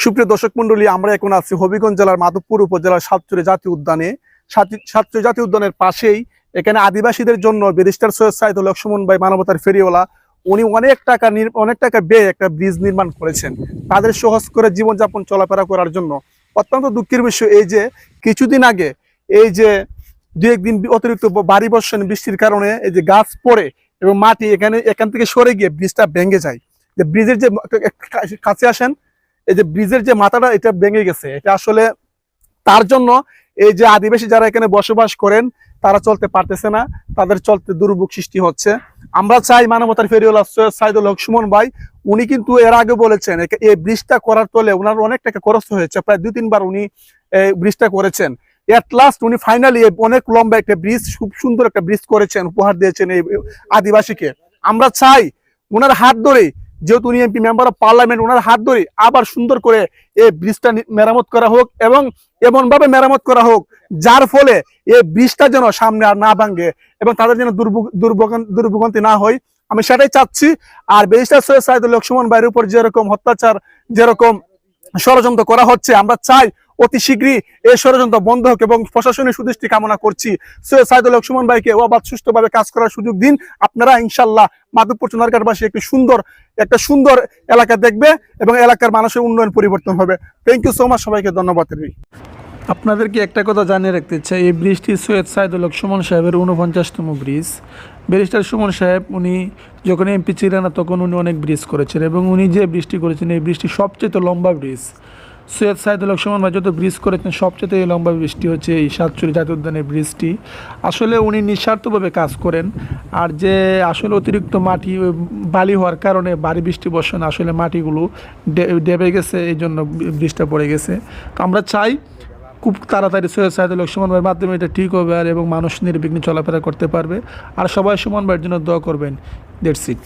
সুপ্রিয় দর্শক মন্ডলী আমরা এখন আছি হবিগঞ্জ জেলার মাধবপুর উপজেলার সাতচুরি জাতীয় উদ্যানে। সাত- সাতচুরি জাতীয় উদ্যানের পাশেই এখানে আদিবাসীদের জন্য ব্যারিস্টার সৈয়দ সাইদুল লক্ষ্মণ ভাই মানবতার ফেরিওয়ালা, উনি অনেক টাকা অনেক টাকা ব্যয় একটা ব্রিজ নির্মাণ করেছেন। তাদের সহজ করে জীবনযাপন চলাফেরা করার জন্য। অত্যন্ত দুঃখের বিষয় এই যে, কিছুদিন আগে এই যে দু একদিন অতিরিক্ত ব- ভারী বর্ষণ বৃষ্টির কারণে এই যে গাছ পড়ে এবং মাটি এখানে এখান থেকে সরে গিয়ে ব্রিজটা ভেঙে যায়। যে ব্রিজের যে কাছে আসেন এই যে ব্রিজের যে মাথাটা, এটা ভেঙে গেছে। এটা আসলে তার জন্য এই যে আদিবাসী যারা এখানে বসবাস করেন, তারা চলতে পারতেছে না। তাদের চলতে দুর্ভোগ সৃষ্টি হচ্ছে। আমরা চাই মানবতার ফেরিওয়ালা সৈয়দ সাইদুল হক সুমন ভাই, উনি কিন্তু এর আগে বলেছেন এই ব্রিজটা করার তলে ওনার অনেক টাকা খরচ হয়েছে। প্রায় দুই তিনবার উনি এই ব্রিজটা করেছেন। এট লাস্ট উনি ফাইনালি অনেক লম্বা একটা ব্রিজ, খুব সুন্দর একটা ব্রিজ করেছেন, উপহার দিয়েছেন এই আদিবাসীকে। আমরা চাই ওনার হাত ধরে যেহেতু উনি এমপি মেম্বার অফ পার্লামেন্ট ওনার হাত ধরে আবার সুন্দর করে এই ব্রিজটা মেরামত করা হোক এবং এমনভাবে মেরামত করা হোক, যার ফলে এই ব্রিজটা যেন সামনে আর না ভাঙে এবং তাদের যেন দুর্ভোগ দুর্ভোগান, দুর্ভোগান্তি না হয়। আমি সেটাই চাচ্ছি। আর ব্যারিস্টার সৈয়দ সাইদুল লক্ষ্মণ ভাইয়ের উপর যেরকম অত্যাচার, যেরকম ষড়যন্ত্র করা হচ্ছে, আমরা চাই অতি শীঘ্রই এই ষড়যন্ত্র বন্ধ হোক এবং প্রশাসনের সুদৃষ্টি কামনা করছি। সৈয়দ সাইদুল লক্ষ্মণ ভাইকে অবাধ সুষ্ঠুভাবে কাজ করার সুযোগ দিন। আপনারা ইনশাল্লাহ মাধবপুর চুনারঘাটবাসী একটি সুন্দর, একটা সুন্দর এলাকা দেখবে এবং এলাকার মানুষের উন্নয়ন পরিবর্তন হবে। থ্যাংক ইউ সো মাচ সবাইকে, ধন্যবাদ। আপনাদেরকে একটা কথা জানিয়ে রাখতে চাই, এই ব্রিজটি সৈয়দ সাইদুল হক সুমন সাহেবের উনপঞ্চাশতম ব্রিজ। ব্যারিস্টার সুমন সাহেব, উনি যখন এমপি ছিলেন তখন উনি অনেক ব্রিজ করেছেন এবং উনি যে ব্রিজটি করেছেন, এই ব্রিজটি সবচেয়ে লম্বা ব্রিজ। সৈয়দ সাইদুল সুমন ভাই যত ব্রিজ করেছেন, সবচেয়ে লম্বা বৃষ্টি হচ্ছে এই সাতচুরি জাতীয় উদ্যানের ব্রিজটি। আসলে উনি নিঃস্বার্থভাবে কাজ করেন। আর যে আসলে অতিরিক্ত মাটি বালি হওয়ার কারণে বাড়ি বৃষ্টি বর্ষণ, আসলে মাটিগুলো ডেবে গেছে, এই জন্য ব্রিজটা পড়ে গেছে। তো আমরা চাই খুব তাড়াতাড়ি সৈয়দ সাইদুল হক সুমন ভাইয়ের মাধ্যমে এটা ঠিক হবে আর এবং মানুষ নির্বিঘ্নে চলাফেরা করতে পারবে। আর সবাই সুমন ভাইয়ের জন্য দোয়া করবেন। That's it.